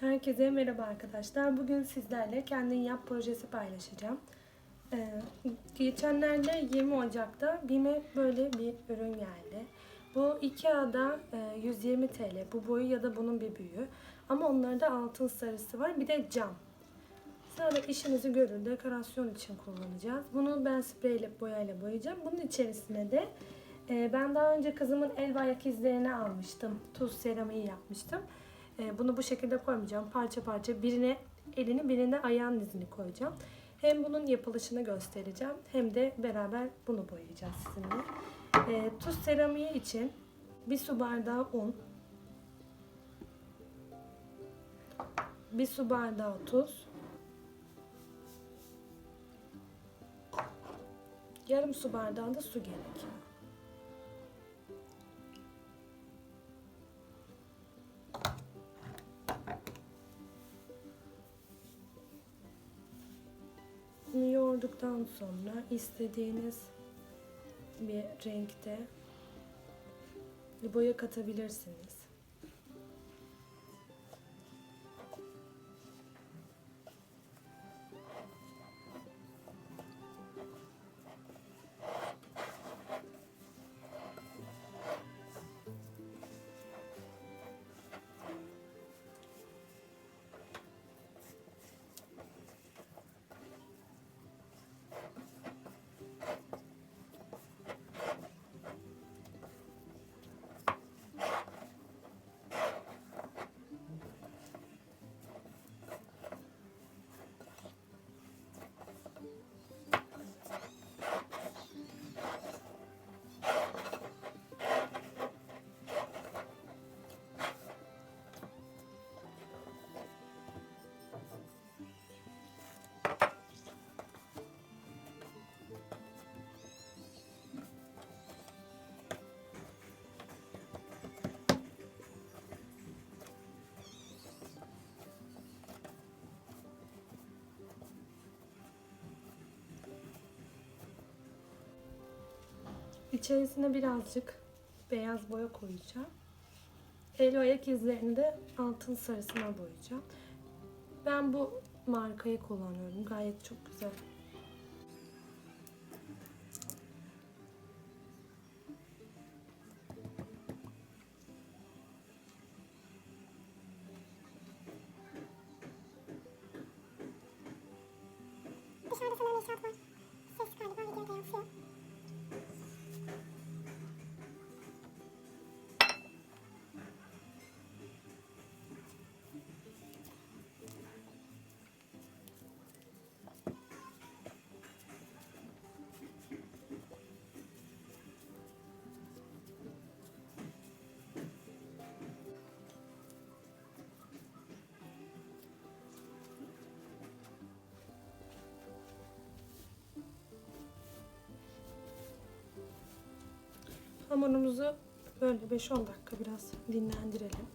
Herkese merhaba arkadaşlar. Bugün sizlerle kendin yap projesi paylaşacağım. Ee, geçenlerde 20 Ocak'ta BİM'e böyle bir ürün geldi. Bu Ikea'da e, 120 TL. Bu boyu ya da bunun bir büyüğü. Ama onlarda altın sarısı var. Bir de cam. Sonra işimizi görür. Dekorasyon için kullanacağız. Bunu ben spreyle boyayla boyayacağım. Bunun içerisine de e, ben daha önce kızımın el ve ayak izlerini almıştım. Tuz seramiği yapmıştım. E, bunu bu şekilde koymayacağım. Parça parça birine elini birine ayağın izini koyacağım. Hem bunun yapılışını göstereceğim hem de beraber bunu boyayacağız sizinle. E, tuz seramiği için bir su bardağı un, bir su bardağı tuz, yarım su bardağı da su gerekiyor. Yoğurduktan sonra istediğiniz bir renkte boya katabilirsiniz. İçerisine birazcık beyaz boya koyacağım. El ayak izlerini de altın sarısına boyayacağım. Ben bu markayı kullanıyorum. Gayet çok güzel. Var. Ses galiba videoda yansıyor. Hamurumuzu böyle 5-10 dakika biraz dinlendirelim.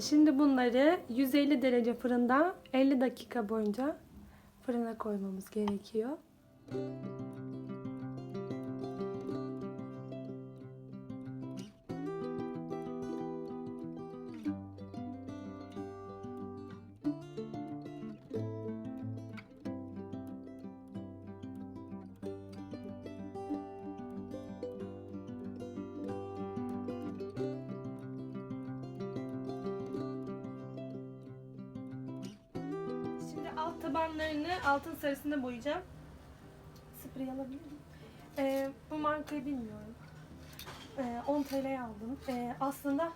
Şimdi bunları 150 derece fırında 50 dakika boyunca fırına koymamız gerekiyor. Tabanlarını altın sarısında boyayacağım. Sprey alabilir miyim? Ee, bu markayı bilmiyorum. Ee, 10 TL'ye aldım. Ee, aslında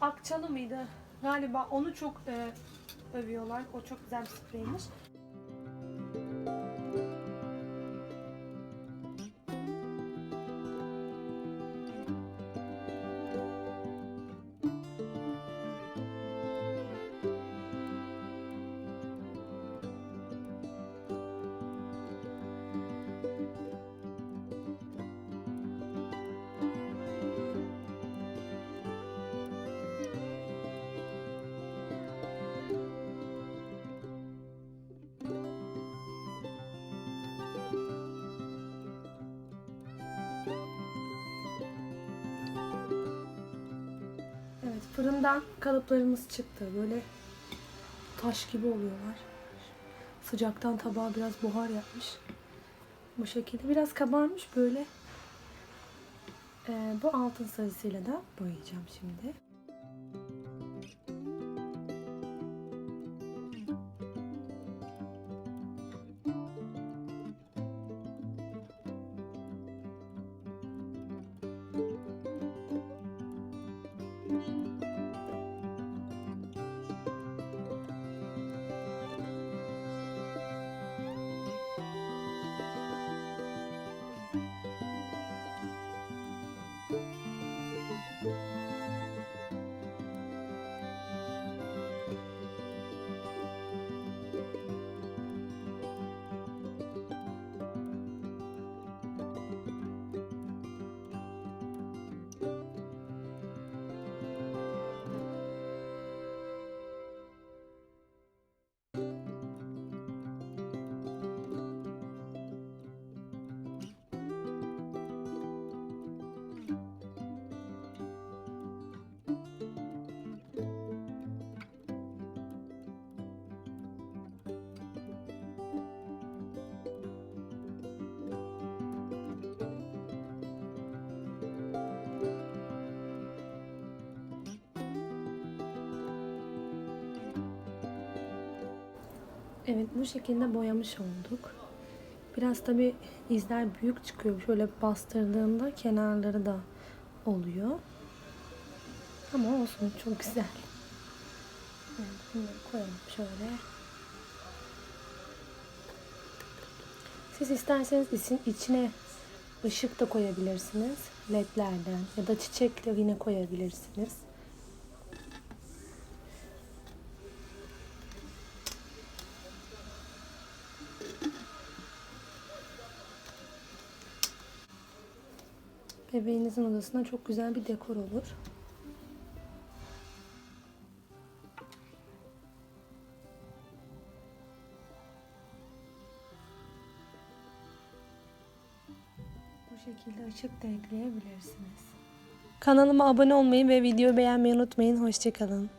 Akçalı mıydı? Galiba onu çok e, övüyorlar. O çok güzel bir spreymiş. Fırından kalıplarımız çıktı. Böyle taş gibi oluyorlar. Sıcaktan tabağa biraz buhar yapmış. Bu şekilde biraz kabarmış böyle. Ee, bu altın sarısıyla da boyayacağım şimdi. Evet bu şekilde boyamış olduk. Biraz tabi izler büyük çıkıyor. Şöyle bastırdığında kenarları da oluyor. Ama olsun çok güzel. Evet, bunları koyalım şöyle. Siz isterseniz için- içine ışık da koyabilirsiniz. Ledlerden ya da çiçekle yine koyabilirsiniz. Bebeğinizin odasına çok güzel bir dekor olur. Bu şekilde ışık da ekleyebilirsiniz. Kanalıma abone olmayı ve videoyu beğenmeyi unutmayın. Hoşçakalın.